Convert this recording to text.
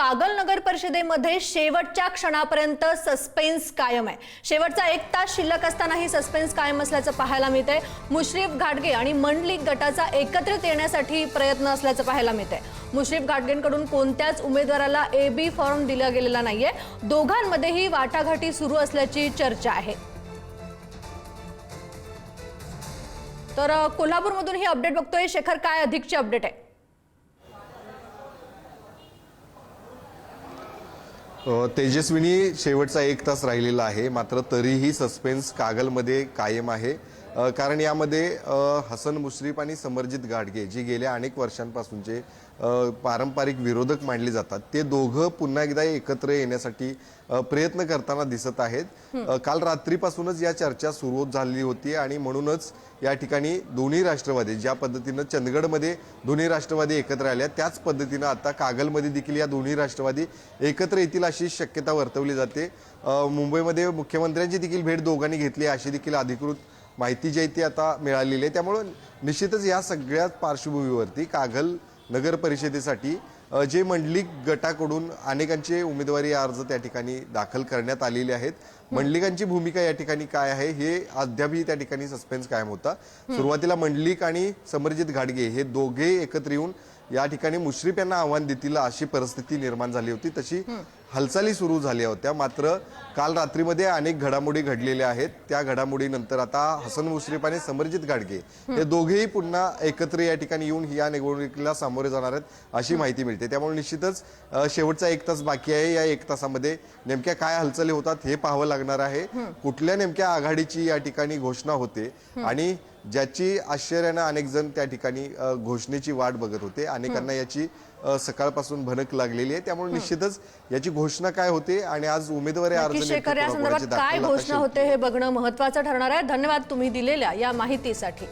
कागल नगर परिषदेमध्ये शेवटच्या क्षणापर्यंत सस्पेन्स कायम आहे. शेवटचा एक तास शिल्लक असतानाही सस्पेन्स कायम असल्याचं पाहायला मिळतंय. मुश्रीफ घाटगे आणि मंडलिक गटाचा एकत्रित येण्यासाठी प्रयत्न असल्याचं पाहायला मिळतंय. मुश्रीफ घाटगेंकडून कोणत्याच उमेदवाराला ए बी फॉर्म दिला गेलेला नाहीये. दोघांमध्येही वाटाघाटी सुरू असल्याची चर्चा आहे. तर कोल्हापूरमधून ही अपडेट बघतोय. शेखर काय अधिकची अपडेट आहे? तेजस्विनी शेवटचा एक तास राहिलेला आहे. मात्र तरीही सस्पेन्स कागलमध्ये कायम आहे. कारण यामध्ये हसन मुश्रीफ आणि समरजित गाडगे जी गेल्या अनेक वर्षांपासूनचे पारंपरिक विरोधक मानले जातात ते दोघं पुन्हा एकदा एकत्र येण्यासाठी प्रयत्न करताना दिसत आहेत. काल रात्रीपासूनच या चर्चा सुरू झाली होती आणि म्हणूनच या ठिकाणी दोन्ही राष्ट्रवादी ज्या पद्धतीनं चंदगडमध्ये दोन्ही राष्ट्रवादी एकत्र आल्या त्याच पद्धतीनं आता कागलमध्ये देखील या दोन्ही राष्ट्रवादी एकत्र येतील अशी शक्यता वर्तवली जाते. मुंबईमध्ये मुख्यमंत्र्यांची देखील भेट दोघांनी घेतली अशी देखील अधिकृत माहिती जी आहे ती आता मिळालेली आहे. त्यामुळं निश्चितच या सगळ्याच पार्श्वभूमीवरती कागल नगर परिषदेसाठी जे मंडलिक गटाकडून अनेकांचे उमेदवारी अर्ज त्या ठिकाणी दाखल करण्यात आलेले आहेत. मंडलिकांची भूमिका या ठिकाणी काय आहे हे अद्यापही त्या ठिकाणी सस्पेन्स कायम होता. सुरुवातीला मंडलिक आणि समरजित घाडगे हे दोघे एकत्र येऊन या ठिकाणी मुश्रीफ यांना आव्हान देतील अशी परिस्थिती निर्माण झाली होती. तशी हालचाली सुरू झाल्या होत्या. मात्र काल रात्रीमध्ये अनेक घडामोडी घडलेल्या आहेत. त्या घडामोडीनंतर आता हसन मुश्रीफ आणि समरजित गाडगे हे दोघेही पुन्हा एकत्र या ठिकाणी येऊन या निवडणुकीला सामोरे जाणार आहेत अशी माहिती मिळते. त्यामुळे निश्चितच शेवटचा एक तास बाकी आहे. या एक तासामध्ये नेमक्या काय हालचाली होतात हे पाहावं लागणार आहे. कुठल्या नेमक्या आघाडीची या ठिकाणी घोषणा होते आणि ज्याची आश्चर्यानं अनेक जण त्या ठिकाणी घोषणेची वाट बघत होते. अनेकांना याची सकाळपासून भनक लागलेली आहे. त्यामुळे निश्चितच याची घोषणा काय होते आणि आज उमेदवारी अर्ज शेखर या संदर्भात काय घोषणा होते हे बघणं महत्वाचं ठरणार आहे. धन्यवाद तुम्ही दिलेल्या या माहितीसाठी.